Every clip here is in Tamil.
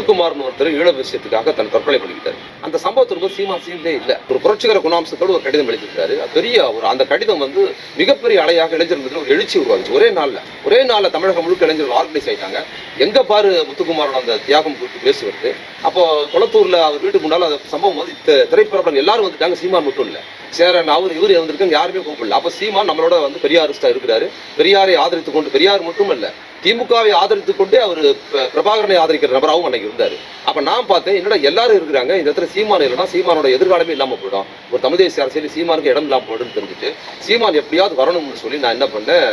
முத்துக்குமார்னு ஒருத்தர் ஈழ விஷயத்துக்காக தன் தற்கொலை பண்ணிக்கிட்டார். அந்த சம்பவத்திற்கு சீமா சீன்லே இல்லை. ஒரு புரட்சிகர குணாம்சத்தோடு ஒரு கடிதம் எழுதியிருக்காரு. அது பெரிய ஒரு அந்த கடிதம் வந்து மிகப்பெரிய அலையாக இளைஞர்கள் ஒரு எழுச்சி உருவாச்சு ஒரே நாளில் ஒரே நாளில் தமிழகம் முழுக்க இளைஞர்கள் ஆர்கனைஸ் ஆயிட்டாங்க. எங்க பாரு முத்துக்குமாரோட அந்த தியாகம் குறித்து பேசுவது? அப்போ குளத்தூர்ல அவர் வீட்டுக்கு முன்னால அந்த சம்பவம் வந்து திரைப்படம் எல்லாரும் வந்துட்டாங்க. சீமான் மட்டும் இல்லை. சேரன் அவர் இவர் வந்திருக்காங்க யாருமே கூப்பிடல. அப்போ சீமான் நம்மளோட வந்து பெரியாரிஸ்டா இருக்கிறாரு. பெரியாரை ஆதரித்து கொண்டு பெரியார் மட்டும் இல்லை திமுகவை ஆதரித்து கொண்டே அவர் பிரபாகரனை ஆதரிக்கிற நபராகவும் அன்னைக்கு இருந்தார். அப்ப நான் பார்த்தேன் என்னடா எல்லாரும் இருக்கிறாங்க இந்த இடத்துல சீமான் இல்லைனா சீமானோட எதிர்காலமே இல்லாம போயிடும். ஒரு தமிழ் தேசிய அரசியல் சீமானுக்கு இடம் இல்லாம போயிடும்னு தெரிஞ்சுட்டு சீமான் எப்படியாவது வரணும்னு சொல்லி நான் என்ன பண்ணேன்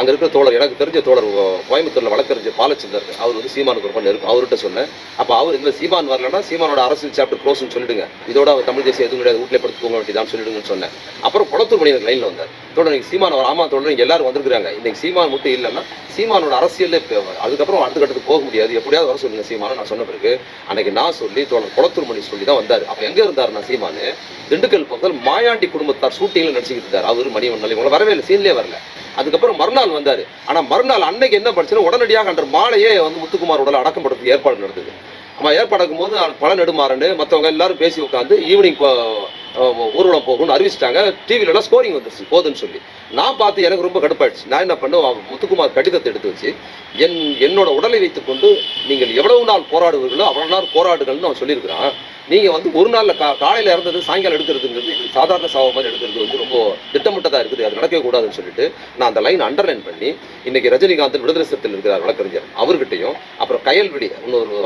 அங்க இருக்கிற தோழர் எனக்கு தெரிஞ்ச தோழர் கோயம்புத்தூரில் கோயம்புத்தூர்ல வழக்கறிஞர் பாலச்சந்தர் அவர் வந்து சீமானுக்கு ரொம்ப நெருக்கம் அவர்கிட்ட சொன்னேன். அப்ப அவர் இந்த சீமான் வரலன்னா சீமானோட அரசியல் சாப்டர் க்ளோஸ்னு சொல்லிடுங்க. இதோட அவர் தமிழ் தேசியம் எதுவும் கிடையாது வீட்டில் படுத்து போக வேண்டியதான்னு சொல்லிடுங்கன்னு சொன்னேன். அப்புறம் குளத்தூர் மணி லைனில் லைன்ல வந்தார். தோழர் இன்னைக்கு சீமான் ஆமா தோழர் எல்லாரும் வந்திருக்காங்க இன்னைக்கு சீமான் மட்டும் இல்லைன்னா சீமானோட அரசியலே அதுக்கப்புறம் அடுத்த கட்டத்துக்கு போக முடியாது. எப்படியாவது வர சொல்லுங்க சீமான நான் சொன்ன பிறகு. அன்னைக்கு நான் சொல்லி தோழர் குளத்தூர் மணி சொல்லி தான் வந்தார். அப்போ எங்கே இருந்தார் நான் சீமானு? திண்டுக்கல் பக்கத்தில் மாயாண்டி குடும்பத்தார் ஷூட்டிங்கில் நடிச்சுக்கிட்டு இருந்தார். அவர் மணி ஒன்றால் இவங்களை வரவே இல்லை சீன்லேயே வரல. அதுக்கப்புறம் மறுநாள் வந்தார். ஆனால் மறுநாள் அன்னைக்கு என்ன பண்ணுச்சுன்னா உடனடியாக அன்ற மாலையே வந்து முத்துக்குமார் உடல் அடக்கப்படுறதுக்கு ஏற்பாடு நடந்தது. அவன் ஏற்பாடாக்கும் போது பல நெடுமாறன் மற்றவங்க எல்லாரும் பேசி உட்காந்து ஈவினிங் ஊர்வலம் போகணும்னு அறிவிச்சிட்டாங்க. டிவில எல்லாம் ஸ்கோரிங் வந்துருச்சு. போதுன்னு சொல்லி. நான் பார்த்து எனக்கு ரொம்ப கடுப்பாயிடுச்சு. நான் என்ன பண்ணேன்? முத்துக்குமார் கடிதத்தை எடுத்து வச்சு என் என்னோட உடலை வைத்துக்கொண்டு நீங்கள் எவ்வளவு நாள் போராடுவீர்களோ அவ்வளவு நாள் போராடுங்கள்னு அவன் சொல்லியிருக்கிறான். நீங்கள் வந்து ஒரு நாளில் கா காலையில் இறந்தது சாயங்காலம் எடுக்கிறதுங்கிறது சாதாரண சாவ மாதிரி எடுக்கிறது வந்து ரொம்ப திட்டமிட்டதாக இருக்குது. அது நடக்கவே கூடாதுன்னு சொல்லிட்டு நான் அந்த லைன் அண்டர்லைன் பண்ணி இன்னைக்கு ரஜினிகாந்த் விடுதலை சிறுத்தில் இருக்கிறார் வழக்கறிஞர் அவர்கிட்டையும் அப்புறம் கயல்விடி இன்னொரு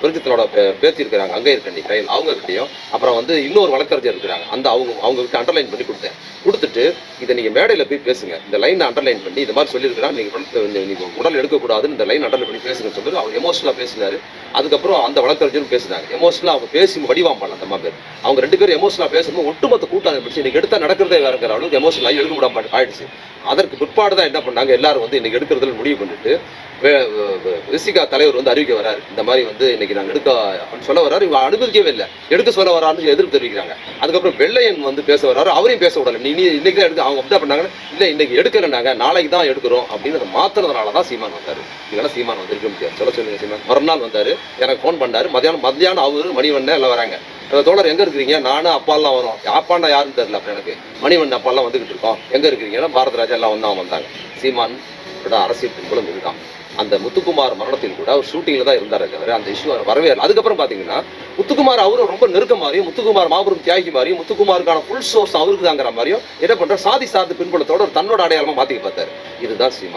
பிரஜித்தனோட பேத்தி இருக்கிறாங்க அங்கே இருக்கண்டி கயல் அவங்ககிட்டையும் அப்புறம் வந்து இன்னொரு வழக்கறிஞர் இருக்கிறாங்க. அந்த அவங்க அவங்ககிட்ட அண்டர்லைன் பண்ணி கொடுத்தேன். கொடுத்துட்டு இதை நீங்கள் மேடையில் போய் பேசுங்க. இந்த லைனை அண்டர்லைன் பண்ணி இந்த மாதிரி சொல்லியிருக்கிறான் நீங்கள் உடல் உடல் எடுக்கக்கூடாதுன்னு இந்த லைன் அண்டர்லைன் பண்ணி பேசுங்கன்னு சொல்லி அவர் எமோஷனலாக பேசினாரு. அதுக்கப்புறம் அந்த வழக்கறிஞரும் பேசினாங்க. எமோஷனலாக அவங்க பேசி வடிவாம்பாள் அந்த அம்மா பேர் அவங்க ரெண்டு பேரும் எமோஷனலா பேசும்போது ஒட்டுமொத்த கூட்டம் பிடிச்சி இன்னைக்கு எடுத்தா நடக்கிறதே வேறுங்கிற அளவுக்கு எமோஷனலாக ஆகி முடியாம ஆயிடுச்சு. அதற்கு பிற்பாடு தான் என்ன பண்ணாங்க? எல்லாரும் வந்து இன்னைக்கு எடுக்கிறதுல முடிவு பண்ணிட்டு ரிசிகா தலைவர் வந்து அறிவிக்க வராரு. இந்த மாதிரி வந்து இன்னைக்கு நாங்கள் எடுக்க அப்படின்னு சொல்ல வராரு. இவங்க அனுமதிக்கவே இல்லை. எடுக்க சொல்ல வராருன்னு எதிர்ப்பு தெரிவிக்கிறாங்க. அதுக்கப்புறம் வெள்ளையன் வந்து பேச வராரு. அவரையும் பேச விடல. நீ நீ இன்னைக்கு தான் எடுக்க அவங்க என்ன பண்ணாங்கன்னா இல்லை இன்னைக்கு எடுக்கலைனாங்க நாளைக்கு தான் எடுக்கிறோம். அப்படின்னு அதை மாத்துறதுனால தான் சீமான் வந்தார். இதெல்லாம் சீமான் வந்திருக்க முடியாது. சொல்ல சொல்லுங்க சீமான். மறுநாள் வந்தார். எனக்கு ஃபோன் பண்ணாரு. மதியானம் மதியானம் அவரு மணிவண்ணன் எல்லாம் வராங்க. தோழர் எங்கே இருக்கிறீங்க? நானும் அப்பாலாம் வரோம். அப்பாண்டா யாருன்னு தெரியல அப்புறம் எனக்கு. மணிவண்ணன் அப்பாலாம் வந்துகிட்டு இருக்கோம். எங்கே இருக்கிறீங்கன்னா பாரதராஜா எல்லாம் வந்தாங்க அவன் வந்தாங்க. சீமான் அரசியல் பின்புலம் இருக்கான் அந்த முத்துக்குமார் மரணத்தில் கூட அவர் ஷூட்டிங்ல தான் இருந்தாரு தவிர அந்த இஷ்யூ வரவே இல்லை. அதுக்கப்புறம் பாத்தீங்கன்னா முத்துக்குமார் அவரும் ரொம்ப நெருக்கமாரியும் முத்துக்குமார் மாபெரும் தியாகி மாதிரியும் முத்துக்குமாருக்கான ஃபுல் சோர்ஸ் அவருக்கு தாங்கிற மாதிரியும் என்ன பண்ற சாதி சார்ந்த பின்புலத்தோட ஒரு தன்னோட அடையாளமா மாத்திக்க பார்த்தாரு. இதுதான் சீமா